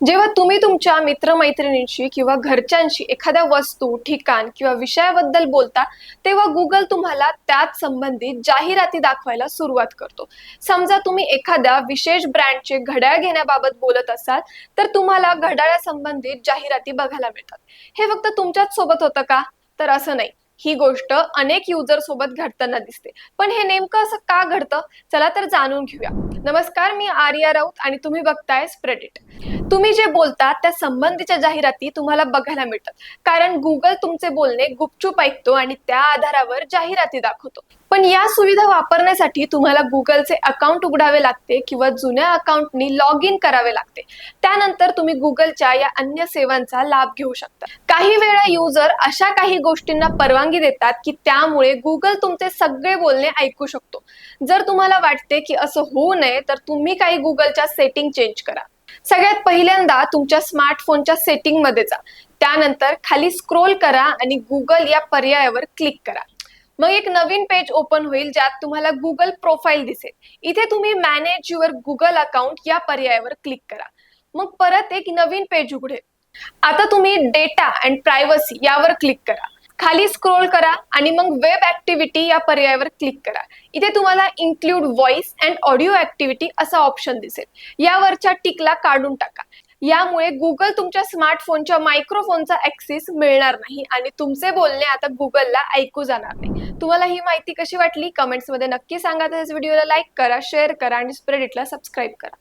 जेव्हा तुम्ही तुमच्या मित्रमैत्रिणींशी किंवा घरच्यांशी एखाद्या वस्तू ठिकाण किंवा विषयाबद्दल बोलता तेव्हा गुगल तुम्हाला त्यात संबंधित जाहिराती दाखवायला सुरुवात करतो. समजा तुम्ही एखाद्या विशेष ब्रँडचे घड्याळ घेण्याबाबत बोलत असाल तर तुम्हाला घड्याळा संबंधित जाहिराती बघायला मिळतात. हे फक्त तुमच्याच सोबत होतं का? तर असं नाही. ही गोष्ट अनेक युजर सोबत घडताना दिसते. पण हे नेमकं असं का घडतं? चला तर जाणून घेऊया. नमस्कार मी आर्या राऊत आणि तुम्ही बघताय स्प्रेडिट तुम्ही जे बोलता त्या संबंधीच्या जाहिराती तुम्हाला बघायला मिळतात. कारण गुगल तुमचे बोलणे गुपचूप ऐकतो आणि त्या आधारावर जाहिराती दाखवतो. पण या सुविधा वापरण्यासाठी तुम्हाला गुगलचे अकाउंट उघडावे लागते किंवा जुन्या अकाउंटनी लॉग इन करावे लागते. त्यानंतर तुम्ही गुगलच्या या अन्य सेवांचा लाभ घेऊ शकता. काही वेळा युजर अशा काही गोष्टींना परवानगी देतात की त्यामुळे गुगल तुमचे सगळे बोलणे ऐकू शकतो. जर तुम्हाला वाटते की असं होऊ नये तर तुम्ही काही गुगलच्या सेटिंग चेंज करा. सगळ्यात पहिल्यांदा तुमच्या स्मार्टफोनच्या सेटिंगमध्ये जा. त्यानंतर खाली स्क्रोल करा आणि गुगल या पर्यायावर क्लिक करा. मग एक नवीन पेज ओपन होईल ज्यात तुम्हाला गुगल प्रोफाईल दिसेल. इथे तुम्ही मॅनेज युअर गुगल अकाउंट या पर्यायावर क्लिक करा. मग परत एक नवीन पेज उघडेल. आता तुम्ही डेटा अँड प्रायव्हसी यावर क्लिक करा. खाली स्क्रोल करा आणि मग वेब ऍक्टिव्हिटी या पर्यायावर क्लिक करा. इथे तुम्हाला include voice and audio activity असा ऑप्शन दिसेल. यावरच्या टिकला काढून टाका. यामुळे गुगल तुमच्या स्मार्टफोनच्या मायक्रोफोनचा ऍक्सेस मिळणार नाही आणि तुमचे बोलणे आता गुगलला ऐकू जाणार नाही. तुम्हाला ही माहिती कशी वाटली? कमेंट्समध्ये नक्की सांगा. तर व्हिडिओला लाईक करा शेअर करा आणि स्प्रेडिटला सबस्क्राईब करा.